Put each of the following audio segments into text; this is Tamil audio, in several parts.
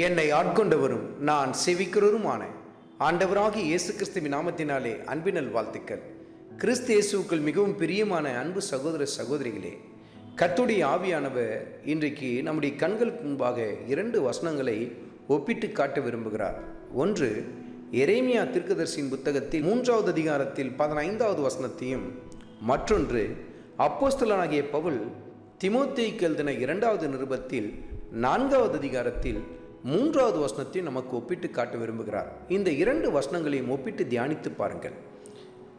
என்னை ஆட்கொண்டவரும் நான் செவிக்கிறவருமான ஆண்டவராகி இயேசு கிறிஸ்துவின் நாமத்தினாலே அன்பினல் வாழ்த்துக்கள் கிறிஸ்து இயேசுக்கள் மிகவும் பிரியமான அன்பு சகோதர சகோதரிகளே கத்துடைய ஆவியானவர் இன்றைக்கு நம்முடைய கண்களுக்கு முன்பாக இரண்டு வசனங்களை ஒப்பிட்டு காட்ட விரும்புகிறார். ஒன்று எரேமியா திருக்கதர்சியின் புத்தகத்தில் மூன்றாவது அதிகாரத்தில் பதினைந்தாவது வசனத்தையும் மற்றொன்று அப்போஸ்தலனாகிய பவுல் திமோத்தேயுக்கு எழுதின இரண்டாவது நிருபத்தில் நான்காவது அதிகாரத்தில் மூன்றாவது வசனத்தையும் நமக்கு ஒப்பிட்டு காட்ட விரும்புகிறார். இந்த இரண்டு வசனங்களையும் ஒப்பிட்டு தியானித்து பாருங்கள்.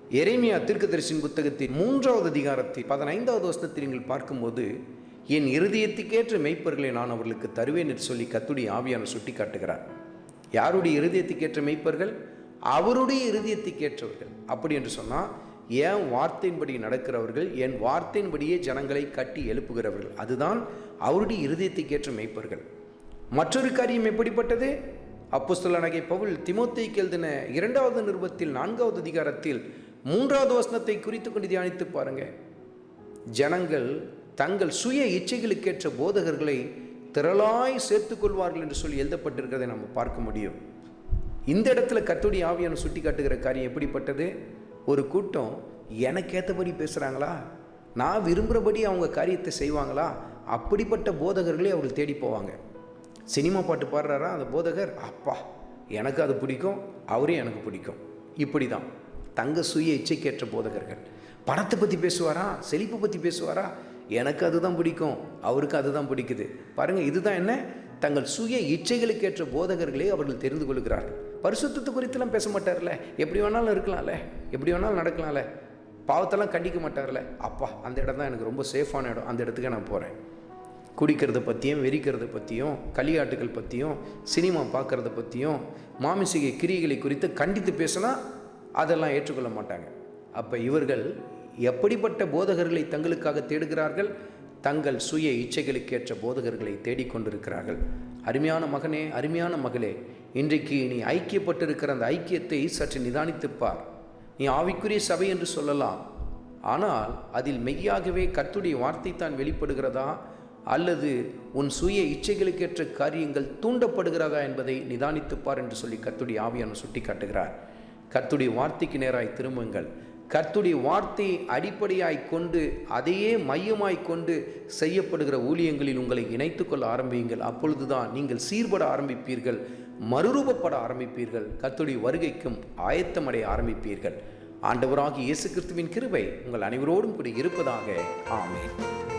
எரேமியா தீர்க்கதரிசியின் புத்தகத்தின் மூன்றாவது அதிகாரத்தில் பதினைந்தாவது வசனத்தில் நீங்கள் பார்க்கும்போது என் இருதயத்துக்கேற்ற மெய்ப்பர்களை நான் அவர்களுக்கு தருவேன் என்று சொல்லி கத்துடி ஆவியான சுட்டி காட்டுகிறார் யாருடைய இருதயத்துக்கேற்ற மெய்ப்பர்கள்? அவருடைய இருதயத்துக்கேற்றவர்கள். அப்படி என்று சொன்னால் என் வார்த்தையின்படி நடக்கிறவர்கள் என் வார்த்தையின்படியே ஜனங்களை கட்டி எழுப்புகிறவர்கள். அதுதான் அவருடைய இருதயத்துக்கேற்ற மெய்ப்பர்கள். மற்றொரு காரியம் எப்படிப்பட்டது? அப்போஸ்தலனாகிய பவுல் திமோத்தேயுக்கு எழுதின இரண்டாவது நிருபத்தில் நான்காவது அதிகாரத்தில் மூன்றாவது வசனத்தை குறித்து கொண்டு தியானித்து பாருங்க. ஜனங்கள் தங்கள் சுய இச்சைகளுக்கேற்ற போதகர்களை திரளாய் சேர்த்து கொள்வார்கள் என்று சொல்லி எழுதப்பட்டிருக்கிறதை நம்ம பார்க்க முடியும். இந்த இடத்துல கத்துடி ஆவியான சுட்டி காட்டுகிற காரியம் எப்படிப்பட்டது? ஒரு கூட்டம் எனக்கு ஏற்றபடி பேசுகிறாங்களா நான் விரும்புகிறபடி அவங்க காரியத்தை செய்வாங்களா? அப்படிப்பட்ட போதகர்களே அவர்கள் தேடி போவாங்க. சினிமா பாட்டு பாடுறாரா அந்த போதகர்? அப்பா எனக்கு அது பிடிக்கும் அவரே எனக்கு பிடிக்கும். இப்படி தான் தங்க சுய இச்சைக்கேற்ற போதகர்கள். பணத்தை பற்றி பேசுவாரா? செழிப்பை பற்றி பேசுவாரா? எனக்கு அதுதான் பிடிக்கும் அவருக்கு அதுதான் பிடிக்குது. பாருங்கள் இதுதான் என்ன? தங்கள் சுய இச்சைகளுக்கேற்ற போதகர்களே அவர்கள் தெரிந்து கொள்கிறார்கள். பரிசுத்தத்தை குறித்தெல்லாம் பேச மாட்டார்ல? எப்படி வேணாலும் இருக்கலாம்ல? எப்படி வேணாலும் நடக்கலாம்ல? பாவத்தெல்லாம் கண்டிக்க மாட்டார்ல? அப்பா அந்த இடம் தான் எனக்கு ரொம்ப சேஃபான இடம். அந்த இடத்துக்கு நான் போகிறேன் குடிக்கிறத பற்றியும் வெறிக்கிறத பற்றியும் களியாட்டுகள் பற்றியும் சினிமா பார்க்குறத பற்றியும் மாமிசிகை கிரியைகளை குறித்து கண்டித்து பேசினா அதெல்லாம் ஏற்றுக்கொள்ள மாட்டாங்க. அப்போ இவர்கள் எப்படிப்பட்ட போதகர்களை தங்களுக்காக தேடுகிறார்கள்? தங்கள் சுய இச்சைகளுக்கேற்ற போதகர்களை தேடிக்கொண்டிருக்கிறார்கள் அருமையான மகனே அருமையான மகளே இன்றைக்கு நீ ஐக்கியப்பட்டிருக்கிற அந்த ஐக்கியத்தை சற்று நிதானித்துப்பார் நீ ஆவிக்குரிய சபை என்று சொல்லலாம். ஆனால் அதில் மெய்யாகவே கத்துடைய வார்த்தை தான் வெளிப்படுகிறதா? அல்லது உன் சுய இச்சைகளுக்கேற்ற காரியங்கள் தூண்டப்படுகிறதா என்பதை நிதானித்துப்பார் என்று சொல்லி கத்துடைய ஆவியான சுட்டி காட்டுகிறார் கத்துடைய வார்த்தைக்கு நேராய் திரும்புங்கள். கர்த்துடைய வார்த்தையை அடிப்படையாய் கொண்டு அதையே மையமாய் கொண்டு செய்யப்படுகிற ஊழியங்களில் உங்களை இணைத்துக்கொள்ள ஆரம்பியுங்கள். அப்பொழுதுதான் நீங்கள் சீர்பட ஆரம்பிப்பீர்கள் மறுரூபப்பட ஆரம்பிப்பீர்கள் கர்த்துடைய வருகைக்கும் ஆயத்தமடைய ஆரம்பிப்பீர்கள். ஆண்டவராகி இயேசு கிறிஸ்துவின் கிருபை உங்கள் அனைவரோடும் கூட இருப்பதாக. ஆமேன்.